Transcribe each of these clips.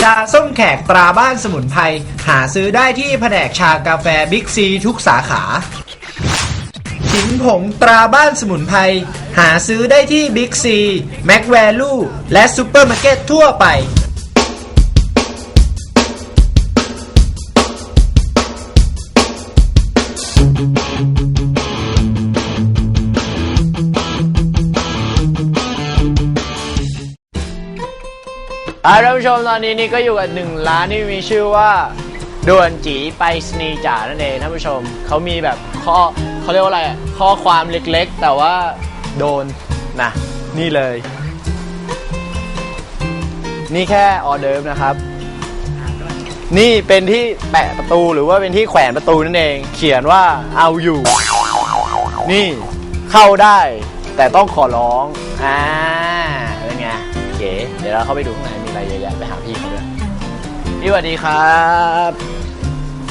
ชาส้มแขกตราบ้านสมุนไพรหาซื้อได้ที่แผนกชากาแฟบิ๊กซีทุกสาขาขิงผงตราบ้านสมุนไพรหาซื้อได้ที่บิ๊กซีแม็กแวลูและซูเปอร์มาร์เก็ตทั่วไป อ่าท่านผู้ชมตอนนี้นี่ก็อยู่กับหนึ่งร้านที่มีชื่อว่าด่วนจีไปสนีย์จ่านั่นเองท่านผู้ชมเขามีแบบข้อเขาเรียกว่าอะไรอะข้อความเล็กๆ แต่ว่าโดนนะนี่เลย นี่แค่ออเดิร์ฟนะครับ นี่เป็นที่แปะประตูหรือว่าเป็นที่แขวนประตูนั่นเอง เขียนว่าเอาอยู่ นี่เข้าได้ แต่ต้องขอร้องอ่า ก๋เดี๋ยวเราเข้าไปดูข้างในมีอะไรเยอะแยะไปหาพี่เขาด้วยพี่สวัสดีครับ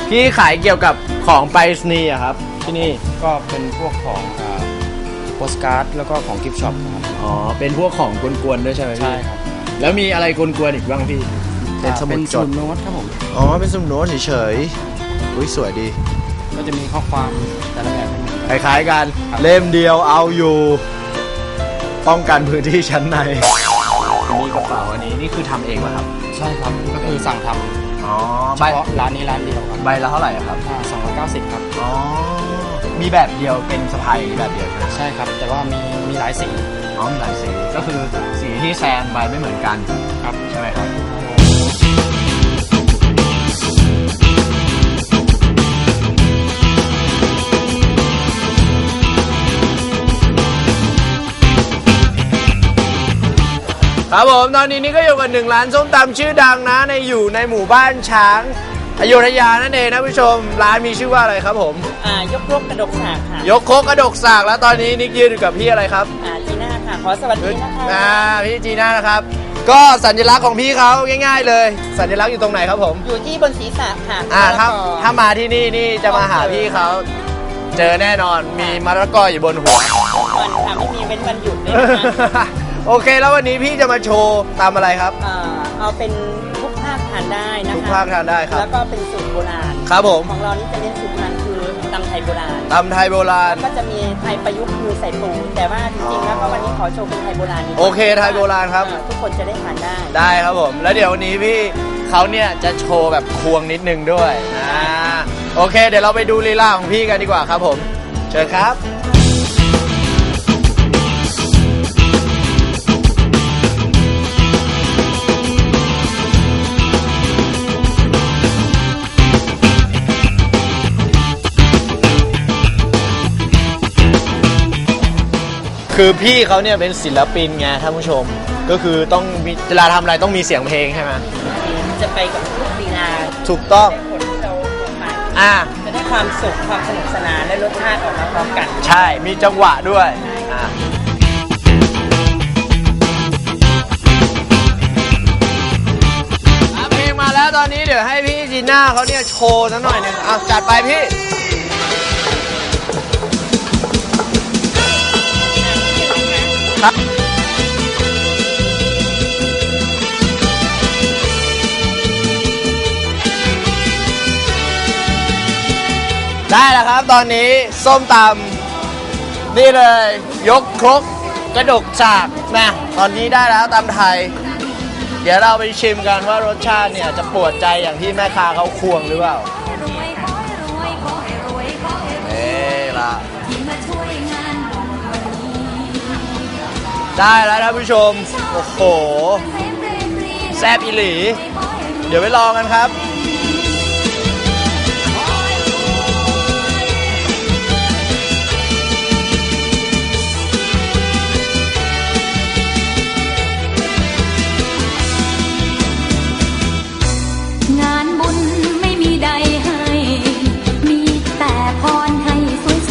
พี่ขายเกี่ยวกับของไปรษณีย์อะครับ ที่นี่ ก็เป็นพวกของโปสการ์ดแล้วก็ของกิฟช็อปครับอ๋อ เป็นพวกของกวนๆด้วยใช่ไหมพี่ ใช่ครับแล้วมีอะไรกวนๆอีกบ้างพี่อ่าเป็นสมุดโน้ตครับผมอ๋อ เป็นสมุดโน้ตเฉยๆอุ้ยสวยดี ก็จะมีข้อความแต่ละแบบไม่เหมือนกัน คล้ายๆกันเล่มเดียวเอาอยู่ ป้องกันพื้นที่ชั้นใน มีกระเป๋าอันนี้นี่คือทำเองป่ะครับ ใช่ครับ ก็คือสั่งทำอ๋อเฉใบพาะร้านนี้ร้านเดียวครับใบละเท่าไหร่อะครับ อ่า290ครับ อ๋อ มีแบบเดียวเป็นสะพายแบบเดียวใช่ไหมใช่ครับ แต่ว่ามีมีหลายสีอ๋อมีหลายสี ก็คือสีที่แซมใบไม่เหมือนกันครับ ใช่ไหมครับ ครับผมตอนนี้นี่ก็อยู่กับหนึ่งร้านส้มตำชื่อดังนะในอยู่ในหมู่บ้านช้างอยุธยานั่นเองนะผู้ชมร้านมีชื่อว่าอะไรครับผม อ่ายกรกกระดกสากค่ะยกโคกกระดกสากแล้วตอนนี้นิกยืนอยู่กับพี่อะไรครับอ่าจีน่าค่ะ ขอสวัสดีนะคะอ่าพี่จีน่านะครับ ก็สัญลักษณ์ของพี่เขาง่าย ๆ เลย สัญลักษณ์อยู่ตรงไหนครับผม อยู่ที่บนศีรษะค่ะอ่าถ้าแล้วก็ถ้ามาที่นี่นี่จะมาหาพี่เขาเจอแน่นอนมีมะละกออยู่บนหัววันค่ะไม่มีเว้นวันหยุดเลยนะคะ โอเคแล้ววันนี้พี่จะมาโชว์ตามอะไรครับอ่าเอาเป็นทุกภาคทานได้นะคะทุกภาคทานได้ครับ แล้วก็เป็นสูตรโบราณ ครับผมของเรานี่จะเน้นสูตรโบราณคือตำไทยโบราณ ตำไทยโบราณ ก็จะมีไทยประยุกต์คือใส่ปูแต่ว่าจริงๆแล้วก็วันนี้ขอโชว์เป็นไทยโบราณดีกว่าโอเคไทยโบราณครับอ่าทุกคนจะได้ทานได้ได้ครับผม แล้วเดี๋ยววันนี้พี่เขาเนี่ยจะโชว์แบบควงนิดนึงด้วยอ่าโอเค เดี๋ยวเราไปดูลีลาของพี่กันดีกว่าครับผม เชิญครับ คือพี่เขาเนี่ยเป็นศิลปินไงท่านผู้ชม ก็คือต้องมีเวลาทำอะไรต้องมีเสียงเพลงใช่ไหมจะไปกับทุกลีลาถูกต้องได้ผลที่เราลงมาอ่า จะได้ความสุขความสนุกสนานและรสชาติออกมาพร้อมกัน ใช่ มีจังหวะด้วยอ่าอะเพลงมาแล้วตอนนี้เดี๋ยวให้พี่จีน่าเขาเนี่ยโชว์สักหน่อยหนึงอะจัดไปพี่ ได้แล้วครับตอนนี้ส้มตำนี่เลย ยกครกกระดกสากนะตอนนี้ได้แล้วตำไทย เดี๋ยวเราไปชิมกันว่ารสชาติเนี่ยจะปวดใจอย่างที่แม่ค้าเขาควงหรือเปล่าเอ้ละได้แล้วท่านผู้ชม โอ้โห แซบอีหลี เดี๋ยวไปลองกันครับ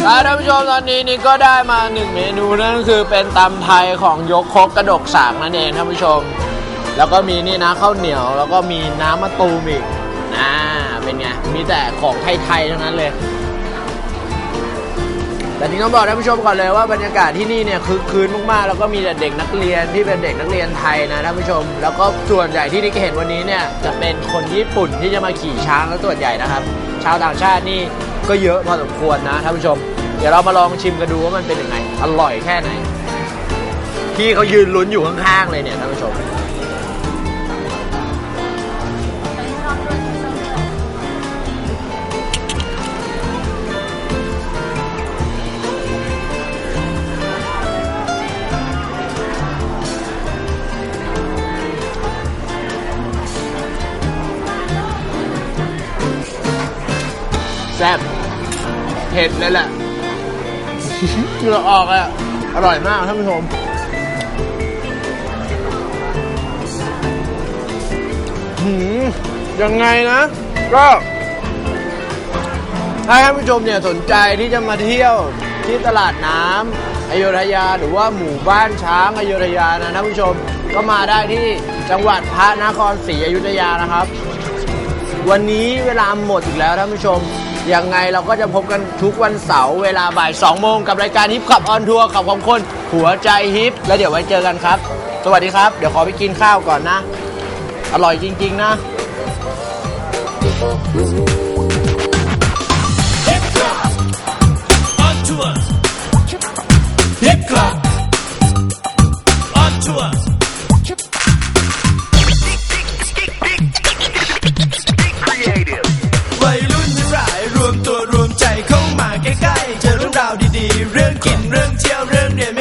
ท่านผู้ชมตอนนี้นี่ก็ได้มาหนึ่งเมนูนั่นก็คือเป็นตำไทยของยกครกกระดกสากนั่นเองท่านผู้ชม แล้วก็มีนี่นะข้าวเหนียว แล้วก็มีน้ำมะตูมอีกอ่าเป็นไงมีแต่ของไทยๆทั้งนั้นเลยแต่นี้ต้องบอกท่านผู้ชมก่อนเลยว่าบรรยากาศที่นี่เนี่ยคือคืนมากๆแล้วก็มีแต่เด็กนักเรียนที่เป็นเด็กนักเรียนไทยนะท่านผู้ชม แล้วก็ส่วนใหญ่ที่นิกเห็นวันนี้เนี่ยจะเป็นคนญี่ปุ่นที่จะมาขี่ช้างแล้วส่วนใหญ่นะครับ ชาวต่างชาตินี่ ก็เยอะพอสมควรนะท่านผู้ชม เดี๋ยวเรามาลองชิมกันดูว่ามันเป็นยังไง อร่อยแค่ไหน พี่เขายืนลุ้นอยู่ข้างๆเลยเนี่ยท่านผู้ชม แซ่บ เผ็ดเลยแหละเหงื่อออกเลยอะอร่อยมากท่านผู้ชมหืมยังไงนะ ก็ถ้าท่านผู้ชมเนี่ยสนใจที่จะมาเที่ยวที่ตลาดน้ำอโยธยาหรือว่าหมู่บ้านช้างอโยธยานะท่านผู้ชมก็มาได้ที่จังหวัดพระนครศรีอยุธยานะครับ วันนี้เวลาหมดอีกแล้วท่านผู้ชม ยังไงเราก็จะพบกันทุกวันเสาร์เวลาบ่าย2โมงกับรายการฮิปขับออนทัวร์ขับของคนหัวใจฮิป แล้วเดี๋ยวไว้เจอกันครับ สวัสดีครับ เดี๋ยวขอไปกินข้าวก่อนนะ อร่อยจริง ๆ นะ Ooh, 叫人脸